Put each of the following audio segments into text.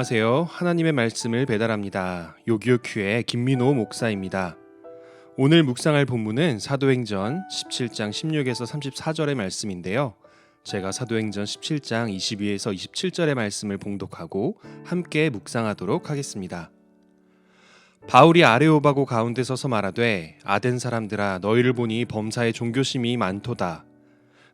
안녕하세요. 하나님의 말씀을 배달합니다. 요기요큐의 김민호 목사입니다. 오늘 묵상할 본문은 사도행전 17장 16에서 34절의 말씀인데요. 제가 사도행전 17장 22에서 27절의 말씀을 봉독하고 함께 묵상하도록 하겠습니다. 바울이 아레오바고 가운데 서서 말하되 아덴 사람들아 너희를 보니 범사에 종교심이 많도다.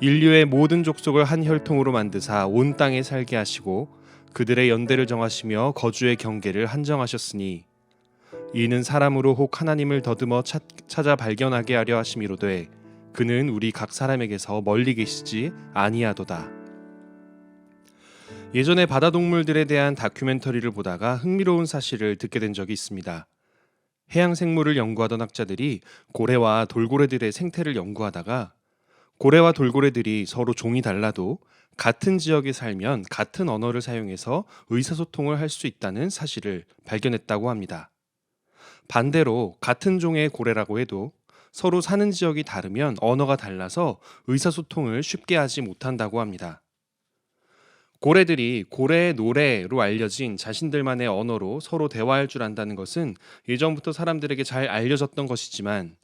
인류의 모든 족속을 한 혈통으로 만드사 온 땅에 살게 하시고 그들의 연대를 정하시며 거주의 경계를 한정하셨으니 이는 사람으로 혹 하나님을 더듬어 찾, 찾아 발견하게 하려 하심이로되 그는 우리 각 사람에게서 멀리 계시지 아니하도다. 예전에 바다 동물들에 대한 다큐멘터리를 보다가 흥미로운 사실을 듣게 된 적이 있습니다. 해양 생물을 연구하던 학자들이 고래와 돌고래들의 생태를 연구하다가 고래와 돌고래들이 서로 종이 달라도 같은 지역에 살면 같은 언어를 사용해서 의사소통을 할 수 있다는 사실을 발견했다고 합니다. 반대로 같은 종의 고래라고 해도 서로 사는 지역이 다르면 언어가 달라서 의사소통을 쉽게 하지 못한다고 합니다. 고래들이 고래의 노래로 알려진 자신들만의 언어로 서로 대화할 줄 안다는 것은 예전부터 사람들에게 잘 알려졌던 것이지만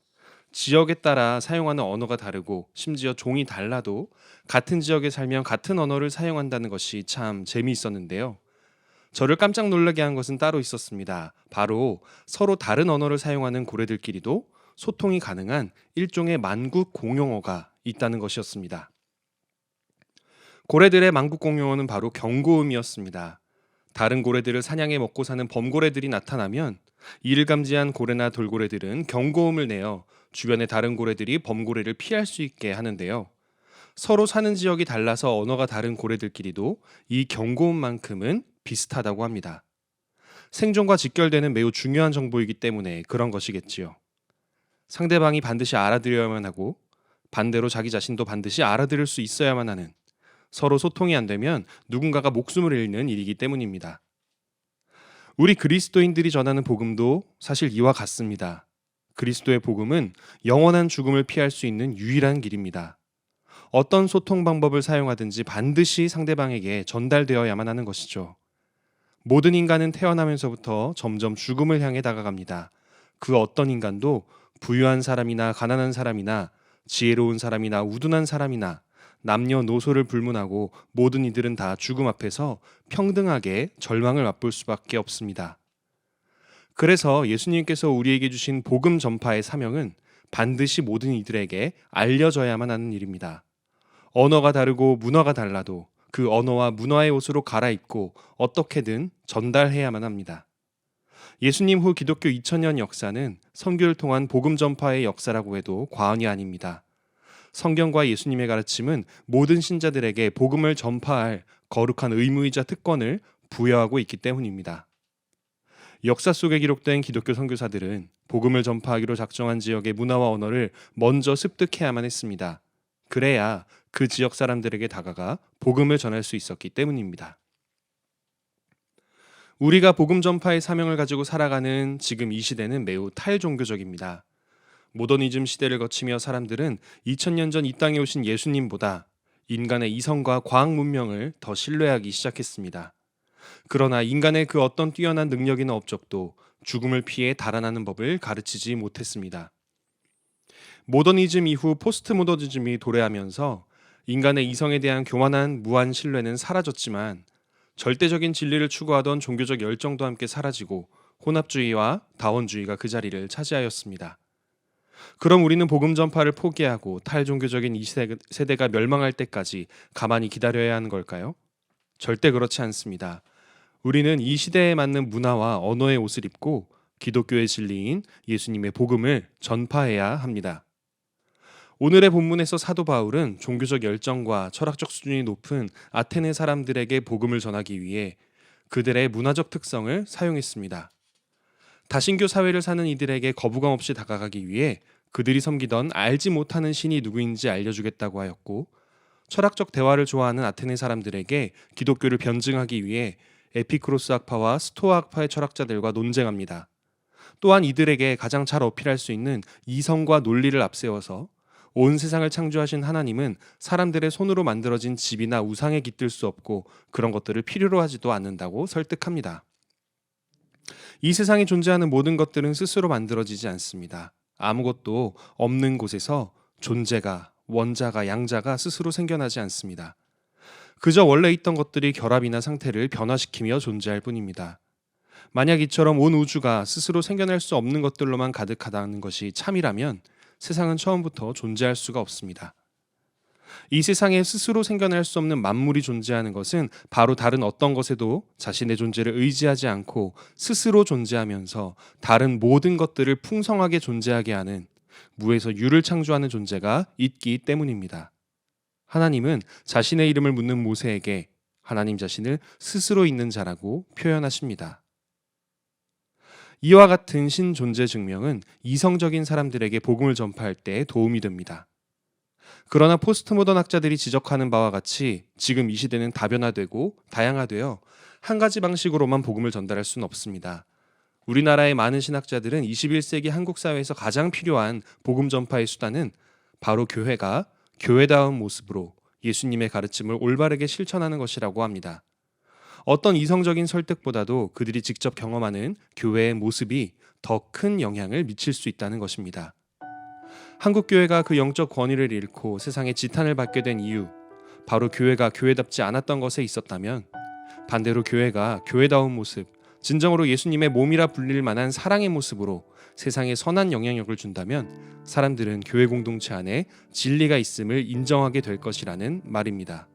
지역에 따라 사용하는 언어가 다르고 심지어 종이 달라도 같은 지역에 살면 같은 언어를 사용한다는 것이 참 재미있었는데요. 저를 깜짝 놀라게 한 것은 따로 있었습니다. 바로 서로 다른 언어를 사용하는 고래들끼리도 소통이 가능한 일종의 만국 공용어가 있다는 것이었습니다. 고래들의 만국 공용어는 바로 경고음이었습니다. 다른 고래들을 사냥해 먹고 사는 범고래들이 나타나면 이를 감지한 고래나 돌고래들은 경고음을 내어 주변의 다른 고래들이 범고래를 피할 수 있게 하는데요. 서로 사는 지역이 달라서 언어가 다른 고래들끼리도 이 경고음만큼은 비슷하다고 합니다. 생존과 직결되는 매우 중요한 정보이기 때문에 그런 것이겠지요. 상대방이 반드시 알아들어야만 하고 반대로 자기 자신도 반드시 알아들을 수 있어야만 하는 서로 소통이 안 되면 누군가가 목숨을 잃는 일이기 때문입니다. 우리 그리스도인들이 전하는 복음도 사실 이와 같습니다. 그리스도의 복음은 영원한 죽음을 피할 수 있는 유일한 길입니다. 어떤 소통 방법을 사용하든지 반드시 상대방에게 전달되어야만 하는 것이죠. 모든 인간은 태어나면서부터 점점 죽음을 향해 다가갑니다. 그 어떤 인간도 부유한 사람이나 가난한 사람이나 지혜로운 사람이나 우둔한 사람이나 남녀노소를 불문하고 모든 이들은 다 죽음 앞에서 평등하게 절망을 맛볼 수밖에 없습니다. 그래서 예수님께서 우리에게 주신 복음 전파의 사명은 반드시 모든 이들에게 알려져야만 하는 일입니다. 언어가 다르고 문화가 달라도 그 언어와 문화의 옷으로 갈아입고 어떻게든 전달해야만 합니다. 예수님 후 기독교 2000년 역사는 선교를 통한 복음 전파의 역사라고 해도 과언이 아닙니다. 성경과 예수님의 가르침은 모든 신자들에게 복음을 전파할 거룩한 의무이자 특권을 부여하고 있기 때문입니다. 역사 속에 기록된 기독교 선교사들은 복음을 전파하기로 작정한 지역의 문화와 언어를 먼저 습득해야만 했습니다. 그래야 그 지역 사람들에게 다가가 복음을 전할 수 있었기 때문입니다. 우리가 복음 전파의 사명을 가지고 살아가는 지금 이 시대는 매우 탈종교적입니다. 모더니즘 시대를 거치며 사람들은 2000년 전 이 땅에 오신 예수님보다 인간의 이성과 과학 문명을 더 신뢰하기 시작했습니다. 그러나 인간의 그 어떤 뛰어난 능력이나 업적도 죽음을 피해 달아나는 법을 가르치지 못했습니다. 모더니즘 이후 포스트 모더니즘이 도래하면서 인간의 이성에 대한 교만한 무한 신뢰는 사라졌지만 절대적인 진리를 추구하던 종교적 열정도 함께 사라지고 혼합주의와 다원주의가 그 자리를 차지하였습니다. 그럼 우리는 복음 전파를 포기하고 탈종교적인 이 세대가 멸망할 때까지 가만히 기다려야 하는 걸까요? 절대 그렇지 않습니다. 우리는 이 시대에 맞는 문화와 언어의 옷을 입고 기독교의 진리인 예수님의 복음을 전파해야 합니다. 오늘의 본문에서 사도 바울은 종교적 열정과 철학적 수준이 높은 아테네 사람들에게 복음을 전하기 위해 그들의 문화적 특성을 사용했습니다. 다신교 사회를 사는 이들에게 거부감 없이 다가가기 위해 그들이 섬기던 알지 못하는 신이 누구인지 알려주겠다고 하였고 철학적 대화를 좋아하는 아테네 사람들에게 기독교를 변증하기 위해 에피크로스 학파와 스토아 학파의 철학자들과 논쟁합니다. 또한 이들에게 가장 잘 어필할 수 있는 이성과 논리를 앞세워서 온 세상을 창조하신 하나님은 사람들의 손으로 만들어진 집이나 우상에 깃들 수 없고 그런 것들을 필요로 하지도 않는다고 설득합니다. 이 세상에 존재하는 모든 것들은 스스로 만들어지지 않습니다. 아무것도 없는 곳에서 존재가, 원자가, 양자가 스스로 생겨나지 않습니다. 그저 원래 있던 것들이 결합이나 상태를 변화시키며 존재할 뿐입니다. 만약 이처럼 온 우주가 스스로 생겨날 수 없는 것들로만 가득하다는 것이 참이라면 세상은 처음부터 존재할 수가 없습니다. 이 세상에 스스로 생겨날 수 없는 만물이 존재하는 것은 바로 다른 어떤 것에도 자신의 존재를 의지하지 않고 스스로 존재하면서 다른 모든 것들을 풍성하게 존재하게 하는 무에서 유를 창조하는 존재가 있기 때문입니다. 하나님은 자신의 이름을 묻는 모세에게 하나님 자신을 스스로 있는 자라고 표현하십니다. 이와 같은 신 존재 증명은 이성적인 사람들에게 복음을 전파할 때 도움이 됩니다. 그러나 포스트 모던 학자들이 지적하는 바와 같이 지금 이 시대는 다변화되고 다양화되어 한 가지 방식으로만 복음을 전달할 수는 없습니다. 우리나라의 많은 신학자들은 21세기 한국 사회에서 가장 필요한 복음 전파의 수단은 바로 교회가 교회다운 모습으로 예수님의 가르침을 올바르게 실천하는 것이라고 합니다. 어떤 이성적인 설득보다도 그들이 직접 경험하는 교회의 모습이 더 큰 영향을 미칠 수 있다는 것입니다. 한국 교회가 그 영적 권위를 잃고 세상에 지탄을 받게 된 이유, 바로 교회가 교회답지 않았던 것에 있었다면 반대로 교회가 교회다운 모습, 진정으로 예수님의 몸이라 불릴 만한 사랑의 모습으로 세상에 선한 영향력을 준다면 사람들은 교회 공동체 안에 진리가 있음을 인정하게 될 것이라는 말입니다.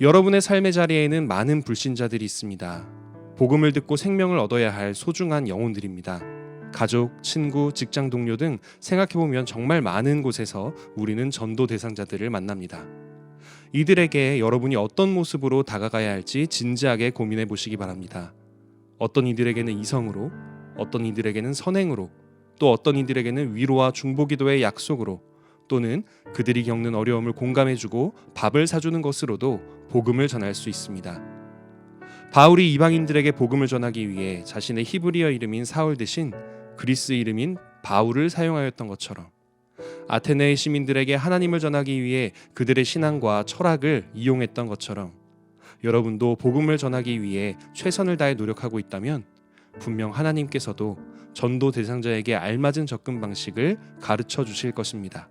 여러분의 삶의 자리에는 많은 불신자들이 있습니다. 복음을 듣고 생명을 얻어야 할 소중한 영혼들입니다. 가족, 친구, 직장 동료 등 생각해보면 정말 많은 곳에서 우리는 전도 대상자들을 만납니다. 이들에게 여러분이 어떤 모습으로 다가가야 할지 진지하게 고민해 보시기 바랍니다. 어떤 이들에게는 이성으로, 어떤 이들에게는 선행으로, 또 어떤 이들에게는 위로와 중보기도의 약속으로, 또는 그들이 겪는 어려움을 공감해주고 밥을 사주는 것으로도 복음을 전할 수 있습니다. 바울이 이방인들에게 복음을 전하기 위해 자신의 히브리어 이름인 사울 대신 그리스 이름인 바울을 사용하였던 것처럼 아테네의 시민들에게 하나님을 전하기 위해 그들의 신앙과 철학을 이용했던 것처럼 여러분도 복음을 전하기 위해 최선을 다해 노력하고 있다면 분명 하나님께서도 전도 대상자에게 알맞은 접근 방식을 가르쳐 주실 것입니다.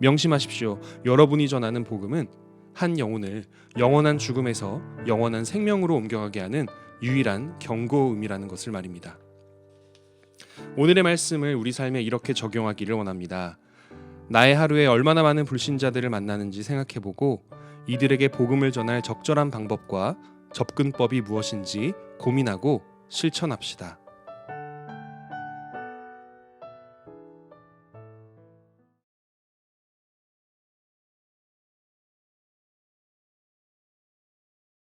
명심하십시오. 여러분이 전하는 복음은 한 영혼을 영원한 죽음에서 영원한 생명으로 옮겨가게 하는 유일한 경고음이라는 것을 말입니다. 오늘의 말씀을 우리 삶에 이렇게 적용하기를 원합니다. 나의 하루에 얼마나 많은 불신자들을 만나는지 생각해보고 이들에게 복음을 전할 적절한 방법과 접근법이 무엇인지 고민하고 실천합시다.